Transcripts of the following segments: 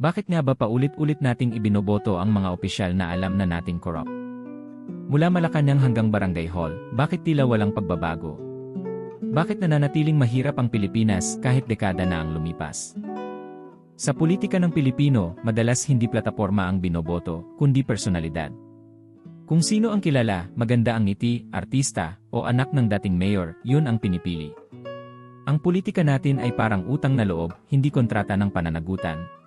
Bakit nga ba paulit-ulit nating ibinoboto ang mga opisyal na alam na nating corrupt? Mula Malacanang hanggang Barangay Hall, bakit tila walang pagbabago? Bakit nananatiling mahirap ang Pilipinas kahit dekada na ang lumipas? Sa politika ng Pilipino, madalas hindi plataporma ang binoboto, kundi personalidad. Kung sino ang kilala, maganda ang ngiti, artista, o anak ng dating mayor, yun ang pinipili. Ang politika natin ay parang utang na loob, hindi kontrata ng pananagutan.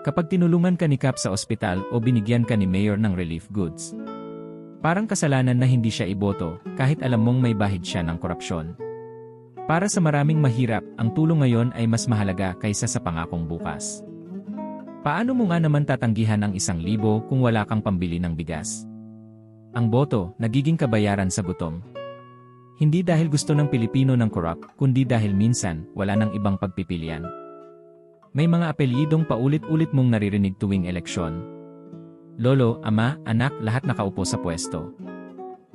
Kapag tinulungan ka ni Cap sa ospital o binigyan ka ni mayor ng relief goods, parang kasalanan na hindi siya iboto kahit alam mong may bahid siya ng korupsyon. Para sa maraming mahirap, ang tulong ngayon ay mas mahalaga kaysa sa pangakong bukas. Paano mo nga naman tatanggihan ang isang libo kung wala kang pambili ng bigas? Ang boto, nagiging kabayaran sa gutom. Hindi dahil gusto ng Pilipino ng corrupt, kundi dahil minsan, wala ng ibang pagpipilian. May mga apelyidong paulit-ulit mong naririnig tuwing eleksyon. Lolo, ama, anak, lahat nakaupo sa pwesto.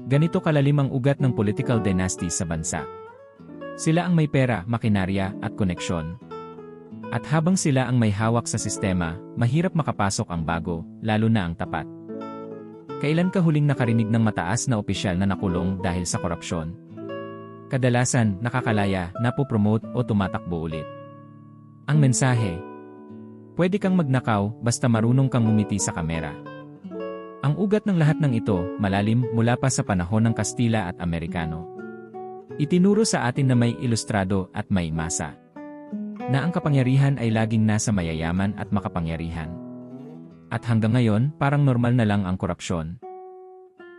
Ganito kalalim ang ugat ng political dynasty sa bansa. Sila ang may pera, makinarya, at koneksyon. At habang sila ang may hawak sa sistema, mahirap makapasok ang bago, lalo na ang tapat. Kailan ka huling nakarinig ng mataas na opisyal na nakulong dahil sa korupsyon? Kadalasan, nakakalaya, napopromote o tumatakbo ulit. Ang mensahe. Pwede kang magnakaw basta marunong kang ngumiti sa kamera. Ang ugat ng lahat ng ito, malalim mula pa sa panahon ng Kastila at Amerikano. Itinuro sa atin na may ilustrado at may masa. Na ang kapangyarihan ay laging nasa mayayaman at makapangyarihan. At hanggang ngayon, parang normal na lang ang korupsyon.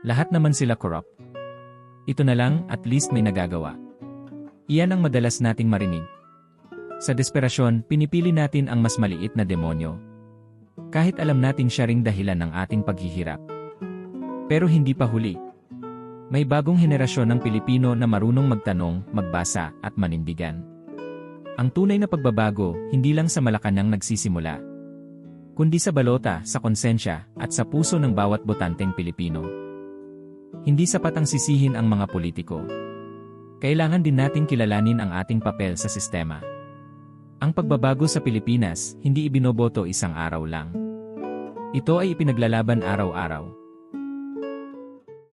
Lahat naman sila corrupt. Ito na lang, at least may nagagawa. Iyan ang madalas nating marinig. Sa desperasyon, pinipili natin ang mas maliit na demonyo. Kahit alam natin siya ring dahilan ng ating paghihirap. Pero hindi pa huli. May bagong henerasyon ng Pilipino na marunong magtanong, magbasa, at manindigan. Ang tunay na pagbabago, hindi lang sa Malacanang nagsisimula. Kundi sa balota, sa konsensya, at sa puso ng bawat botanteng Pilipino. Hindi sapat ang sisihin ang mga politiko. Kailangan din nating kilalanin ang ating papel sa sistema. Ang pagbabago sa Pilipinas, hindi ibinoboto isang araw lang. Ito ay ipinaglalaban araw-araw.